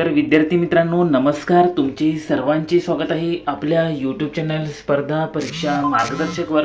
तर विद्यार्थी मित्रांनो नमस्कार. तुमचे सर्वांचे स्वागत आहे आपल्या यूट्यूब चॅनल स्पर्धा परीक्षा मार्गदर्शकवर.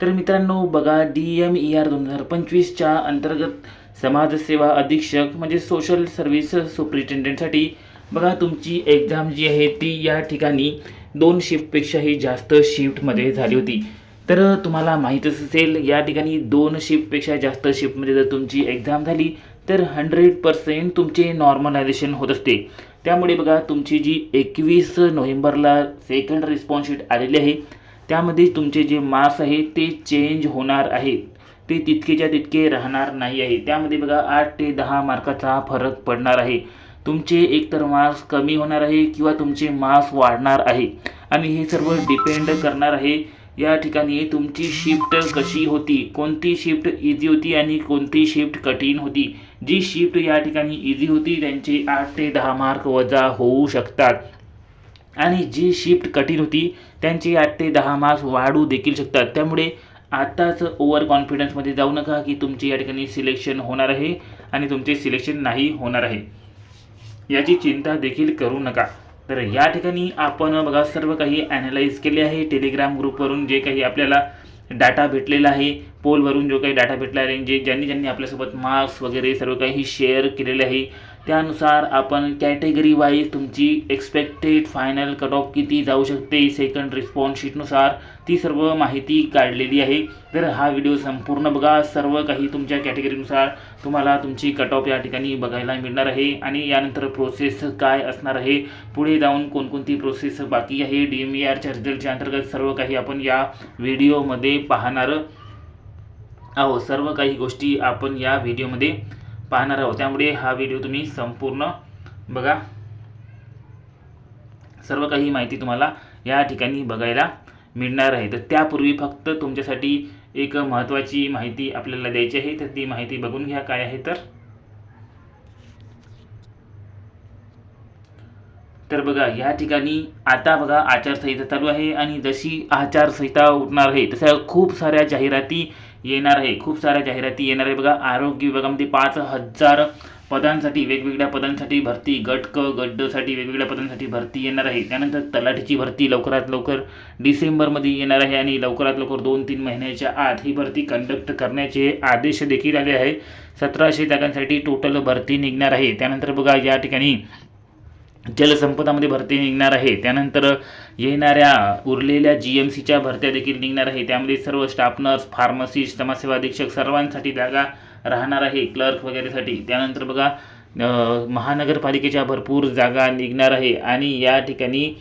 तर मित्रांनो बघा डी एम ई आर दोन हजार पंचवीसच्या अंतर्गत समाजसेवा अधीक्षक म्हणजे सोशल सर्व्हिस सुप्रिटेंडेंटसाठी बघा तुमची एक्झाम जी आहे ती या ठिकाणी दोन शिफ्टपेक्षाही जास्त शिफ्टमध्ये झाली होती. तर तुम्हाला माहीतच असेल या ठिकाणी दोन शिफ्टपेक्षा जास्त शिफ्टमध्ये जर तुमची एक्झाम झाली तर हंड्रेड पर्सेंट तुमचे नॉर्मलायझेशन होत असते. त्यामुळे बघा तुमची जी एकवीस नोव्हेंबरला सेकंड रिस्पॉन्स शीट आलेली आहे त्यामध्ये तुमचे जे मार्क्स आहे ते चेंज होणार आहेत. ते तितकेच्या तितके राहणार नाही आहे. त्यामध्ये बघा आठ ते दहा मार्काचा फरक पडणार आहे. तुमचे एकतर मार्क्स कमी होणार आहे किंवा तुमचे मार्क्स वाढणार आहे. आणि हे सर्व डिपेंड करणार आहे या ठिकाणी तुमची शिफ्ट कशी होती? कोणती शिफ्ट इझी होती आणि कोणती शिफ्ट कठीण होती? जी शिफ्ट या ठिकाणी इझी होती त्यांचे आठ ते दहा मार्क वजा होऊ शकतात. आणि जी शिफ्ट कठीण होती त्यांचे आठ ते दहा मार्क्स वाढू देखील शकतात. त्यामुळे आत्ताच ओव्हर कॉन्फिडन्समध्ये जाऊ नका की तुमचे या ठिकाणी सिलेक्शन होणार आहे आणि तुमचे सिलेक्शन नाही होणार आहे. याची चिंता देखील करू नका. तर या ठिकाणी आपण बघा सर्व काही ॲनालाइज केले आहे. टेलिग्राम ग्रुपवरून जे काही आपल्याला डाटा भेटलेला आहे पोलवरून जो काही डाटा भेटला आहे जे ज्यांनी ज्यांनी आपल्यासोबत मार्क्स वगैरे सर्व काही शेअर केलेले आहे त्यानुसार आपण कॅटेगरी वाईज तुमची एक्सपेक्टेड फायनल कट ऑफ किती जाऊ शकते सेकंड रिस्पॉन्स शीटनुसार ती सर्व माहिती काढलेली आहे. तर हा व्हिडिओ संपूर्ण बघा. सर्व काही तुमच्या कॅटेगरीनुसार तुम्हाला तुमची कट ऑफ या ठिकाणी बघायला मिळणार आहे. आणि यानंतर प्रोसेस काय असणार आहे पुढे जाऊन कोणकोणती प्रोसेस बाकी आहे डी एम ई आरच्या रिझल्टच्या अंतर्गत सर्व काही आपण या व्हिडिओमध्ये पाहणार आहोत. सर्व काही गोष्टी आपण या व्हिडिओमध्ये पाहणार आहोत. त्यामुळे हा व्हिडिओ तुम्ही संपूर्ण बघा. सर्व काही माहिती तुम्हाला या ठिकाणी बघायला मिळणार आहे. तर त्यापूर्वी फक्त तुमच्यासाठी एक महत्त्वाची माहिती आपल्याला द्यायची आहे. तर ती माहिती बघून घ्या काय आहे तर. तर बघा या ठिकाणी आता बघा आचारसंहिता चालू आहे आणि जशी आचारसंहिता उठणार आहे तशा खूप साऱ्या जाहिराती येणार आहे. खूप साऱ्या जाहिराती येणार आहे बघा आरोग्य विभागामध्ये पाच हजार पदांसाठी वेगवेगळ्या पदांसाठी भरती गट क गट वेगवेगळ्या पदांसाठी भरती येणार आहे. त्यानंतर तलाठीची भरती लवकरात लवकर डिसेंबरमध्ये येणार आहे आणि लवकरात लवकर दोन तीन महिन्याच्या आत ही भरती कंडक्ट करण्याचे आदेश देखील आले आहे सतराशे जागांसाठी टोटल भरती निघणार आहे. त्यानंतर बघा या ठिकाणी जलसंपदामध्ये भरती निघणार आहे. त्यानंतर येणाऱ्या उरलेल्या जी एम सीच्या भरत्या देखील निघणार आहे. त्यामध्ये सर्व स्टाफ नर्स फार्मसिस्ट समाजसेवा अधीक्षक सर्वांसाठी जागा राहणार आहे. क्लर्क वगैरेसाठी. त्यानंतर बघा महानगरपालिकेच्या भरपूर जागा निघणार आहे. आणि या ठिकाणी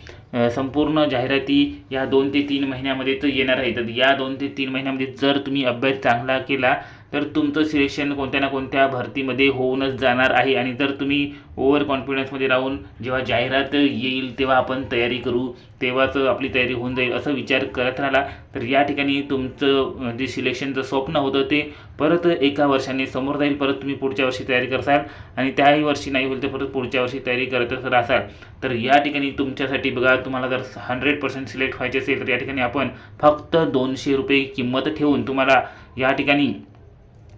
संपूर्ण जाहिराती या दोन ते तीन महिन्यामध्येच येणार आहे तर या दोन ते तीन महिन्यामध्ये जर तुम्ही अभ्यास चांगला केला तर तुमचं सिलेक्शन कोणत्या ना कोणत्या भरतीमध्ये होऊनच जाणार आहे. आणि जर तुम्ही ओव्हर कॉन्फिडन्समध्ये राहून जेव्हा जाहिरात येईल तेव्हा आपण तयारी करू तेव्हाच आपली तयारी होऊन जाईल असं विचार करत राहिला तर या ठिकाणी तुमचं जे सिलेक्शनचं स्वप्न होतं ते परत एका वर्षाने समोर जाईल परत तुम्ही पुढच्या वर्षी तयारी करसाल. आणि त्याही वर्षी नाही होईल तर परत पुढच्या वर्षी तयारी करतच राहसाल. तर या ठिकाणी तुमच्यासाठी बघा तुम्हाला जर हंड्रेड पर्सेंट सिलेक्ट व्हायचे असेल तर या ठिकाणी आपण फक्त दोनशे रुपये किंमत ठेवून तुम्हाला या ठिकाणी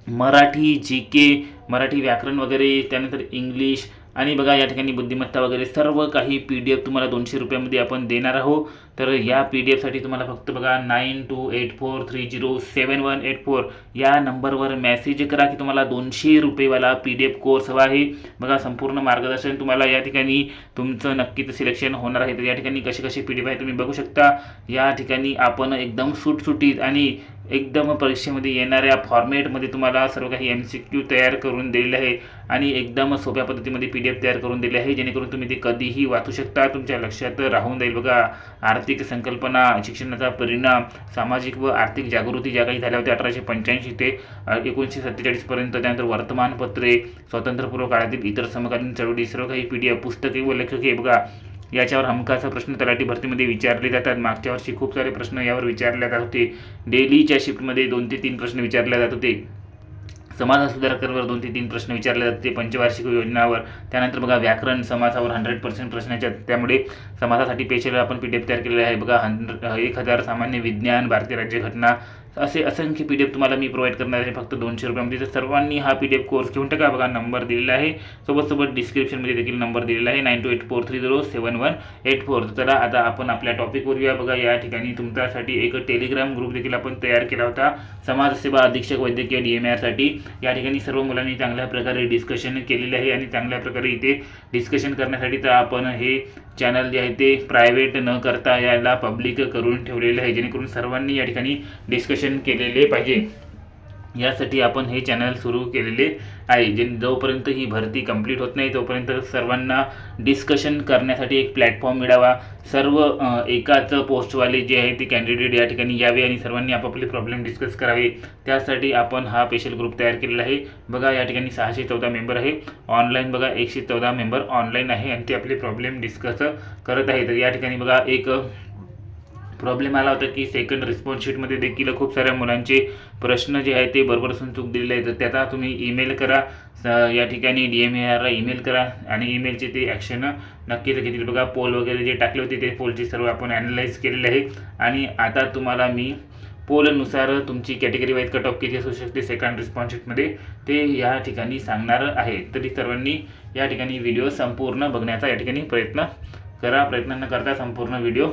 मराठी जी के मराठी व्याकरण वगैरे त्यानंतर इंग्लिश आणि बघा या ठिकाणी बुद्धिमत्ता वगैरे सर्व काही पी डी एफ तुम्हाला दोनशे रुपयामध्ये आपण देणार आहोत. तर या पी डी एफसाठी तुम्हाला फक्त बघा nine two eight four three zero seven one eight four या नंबरवर मॅसेज करा की तुम्हाला दोनशे रुपयेवाला पी डी एफ कोर्स हवा आहे. बघा संपूर्ण मार्गदर्शन तुम्हाला या ठिकाणी तुमचं नक्कीच सिलेक्शन होणार आहे. तर या ठिकाणी कसे कसे पी डी एफ आहे तुम्ही बघू शकता. या ठिकाणी आपण एकदम सुटसुटीत आणि एकदम परीक्षेमध्ये येणाऱ्या फॉर्मॅटमध्ये तुम्हाला सर्व काही एम सी क्यू तयार करून दिलेले आहे आणि एकदम सोप्या पद्धतीमध्ये पी डी एफ तयार करून दिले आहे जेणेकरून तुम्ही ते कधीही वाचू शकता. तुमच्या लक्षात राहून जाईल बघा. आर्थिक संकल्पना शिक्षणाचा परिणाम सामाजिक व आर्थिक जागृती ज्या काही झाल्या होत्या अठराशे पंच्याऐंशी ते एकोणीसशे सत्तेचाळीसपर्यंत त्यानंतर वर्तमानपत्रे स्वातंत्र्यपूर्व काळातील इतर समकालीन चळवळी सर्व काही पी डी एफ पुस्तके व लेखके बघा. याच्यावर हमखास प्रश्न तलाठी भरतीमध्ये विचारले जातात. मागच्या वर्षी खूप सारे प्रश्न यावर विचारले जात होते. डेलीच्या शिफ्टमध्ये दोन ते तीन प्रश्न विचारले जात होते. समाज सुधारकांवर दोन ते तीन प्रश्न विचारले जाते पंचवार्षिक योजनावर. त्यानंतर बघा व्याकरण समासावर हंड्रेड पर्सेंट प्रश्नाच्या. त्यामुळे समाजासाठी पेशल आपण पी डी एफ तयार केलेला आहे. बघा हंड्रेड एक हजार सामान्य विज्ञान भारतीय राज्यघटना असे असंख्य पी डी एफ तुम्हाला मी प्रोव्हाइड करणार आहे फक्त दोनशे रुपयामध्ये. तर सर्वांनी हा पी डी एफ कोर्स घेऊन टाका. बघा नंबर दिलेला आहे. सोबत सोबत डिस्क्रिप्शनमध्ये देखील नंबर दिलेला आहे. Nine two eight four three zero seven one eight four चला आता आपण आपल्या टॉपिकवर येऊया. बघा या ठिकाणी तुमच्यासाठी एक टेलिग्राम ग्रुप देखील आपण तयार केला होता. समाजसेवा अधीक्षक वैद्यकीय डी एम आरसाठी या ठिकाणी सर्व मुलांनी चांगल्या प्रकारे डिस्कशन केलेले आहे आणि चांगल्या प्रकारे इथे डिस्कशन करण्यासाठी तर आपण हे चॅनल जे आहे ते प्रायव्हेट न करता याला पब्लिक करून ठेवलेले आहे. जेणेकरून सर्वांनी या ठिकाणी डिस्कशन केलेले पाहिजे. यासाठी आपण हे चॅनल सुरू केलेले आहे. जे जोपर्यंत ही भरती कंप्लीट होत नाही तोपर्यंत सर्वांना डिस्कशन करण्यासाठी एक प्लॅटफॉर्म मिळावा. सर्व एकाच पोस्टवाले जे आहे ते कॅन्डिडेट या ठिकाणी यावे आणि सर्वांनी आपापले प्रॉब्लेम डिस्कस करावे. त्यासाठी आपण हा स्पेशल ग्रुप तयार केलेला आहे. बघा या ठिकाणी सहाशे चौदा मेंबर आहे. ऑनलाईन बघा एकशे चौदा मेंबर ऑनलाईन आहे आणि ते आपले प्रॉब्लेम डिस्कस करत आहे तर या ठिकाणी बघा एक प्रॉब्लेम आला होता की सेकंड रिस्पॉन्स शीटमध्ये देखील खूप साऱ्या मुलांचे प्रश्न जे आहे ते बरोबर चूक दिलेले आहेत. तर त्याचा तुम्ही ईमेल करा. स- या ठिकाणी डी एम एआरला ईमेल करा आणि ईमेलचे ते ॲक्शन नक्कीच घेतील बघा. पोल वगैरे जे टाकले होते ते पोलचे सर्व आपण ॲनालाइज केलेले आहे. आणि आता तुम्हाला मी पोलनुसार तुमची कॅटेगरी वाईज कट ऑफ किती असू शकते सेकंड रिस्पॉन्स शीटमध्ये ते या ठिकाणी सांगणार आहे. तरी सर्वांनी या ठिकाणी व्हिडिओ संपूर्ण बघण्याचा या ठिकाणी प्रयत्न करा. प्रयत्न न करता संपूर्ण व्हिडिओ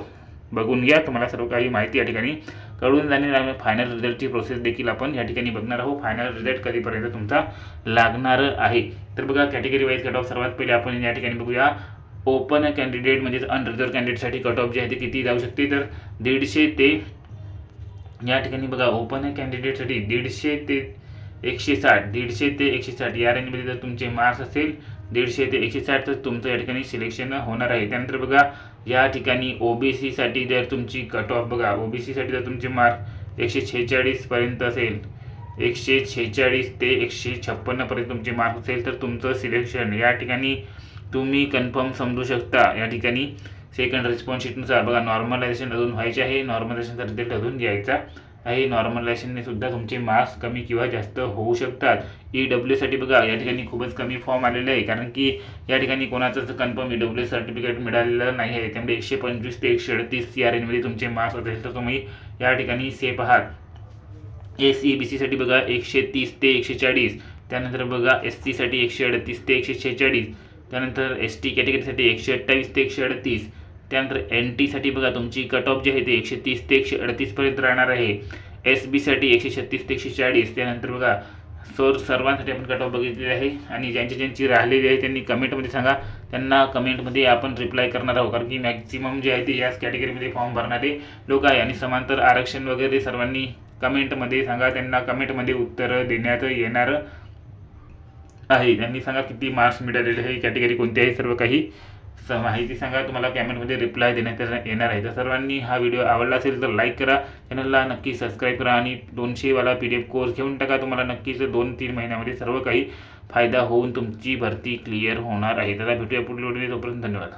बघून घ्या. तुम्हाला सर्व काही माहिती या ठिकाणी कळून जाणे आहे फायनल रिझल्टची प्रोसेस देखील आपण या ठिकाणी बघणार आहोत. फायनल रिझल्ट कधीपर्यंत तुमचा लागणार आहे? तर बघा कॅटेगरी वाईज कट ऑफ सर्वात पहिले आपण या ठिकाणी बघूया. ओपन कॅन्डिडेट म्हणजेच अनरिझर्व कॅन्डिडेटसाठी कट ऑफ जे आहे ते किती जाऊ शकते? तर दीडशे ते या ठिकाणी बघा ओपन कॅन्डिडेटसाठी दीडशे ते एकशे साठ दीडशे ते एकशे साठ या रेंजमध्ये जर तुमचे मार्क्स असेल दीडशे ते एकशे साठ तर तुमचं या ठिकाणी सिलेक्शन होणार आहे. त्यानंतर बघा या ठिकाणी ओबीसीसाठी जर तुमची कट ऑफ बघा ओबीसीसाठी जर तुमचे मार्क एकशे छेचाळीसपर्यंत असेल एकशे छेचाळीस ते एकशे छप्पन्नपर्यंत तुमचे मार्क असेल तर तुमचं सिलेक्शन या ठिकाणी तुम्ही कन्फर्म समजू शकता. या ठिकाणी सेकंड रिस्पॉन्स शीटनुसार बघा नॉर्मलायझेशन अजून व्हायचे आहे. नॉर्मलायझेशनचा रिझल्ट अजून घ्यायचा. काही नॉर्मलायझेशनने सुद्धा तुमचे मार्क्स कमी किंवा जास्त होऊ शकतात. ई डब्ल्यूसाठी बघा या ठिकाणी खूपच कमी फॉर्म आलेले आहे. कारण की या ठिकाणी कोणाचंच कन्फर्म ई डब्ल्यू सर्टिफिकेट मिळालेलं नाही आहे. त्यामुळे एकशे पंचवीस ते एकशे अडतीस या रेंजमध्ये तुमचे मार्क्स असेल तर तुम्ही या ठिकाणी सेफ आहात. एस ई बी सीसाठी बघा एकशे तीस ते एकशे चाळीस. त्यानंतर बघा एस सीसाठी एकशे अडतीस ते एकशे शेहेचाळीस. त्यानंतर एस टी कॅटेगरीसाठी एकशे अठ्ठावीस ते एकशे अडतीस. त्यानंतर एन टीसाठी बघा तुमची कट ऑफ जी आहे ती एकशे तीस ते एकशे अडतीसपर्यंत राहणार आहे. एस बीसाठी एकशे छत्तीस ते एकशे चाळीस त्यानंतर बघा सर सर्वांसाठी आपण कट ऑफ बघितलेली आहे आणि ज्यांची ज्यांची राहिलेली आहे त्यांनी कमेंटमध्ये सांगा. त्यांना कमेंटमध्ये आपण रिप्लाय करणार आहोत. कारण की मॅक्झिमम जे आहे ते याच कॅटेगरीमध्ये फॉर्म भरणारे लोक आहे आणि समांतर आरक्षण वगैरे सर्वांनी कमेंटमध्ये सांगा. त्यांना कमेंटमध्ये उत्तर देण्यात येणार आहे. त्यांनी सांगा किती मार्क्स मिळालेले आहे. कॅटेगरी कोणती आहे? सर्व काही स माहिती सांगा तुम्हाला कमेंटमध्ये रिप्लाय देण्यात येणार- आहे. तर सर्वांनी हा व्हिडिओ आवडला असेल तर लाईक करा. चॅनलला नक्की सबस्क्राईब करा आणि दोनशेवाला पी डी एफ कोर्स घेऊन टाका. तुम्हाला नक्कीच दोन तीन महिन्यामध्ये सर्व काही फायदा होऊन तुमची भरती क्लिअर होणार आहे. त्याला भेटूया पुढील तोपर्यंत धन्यवाद.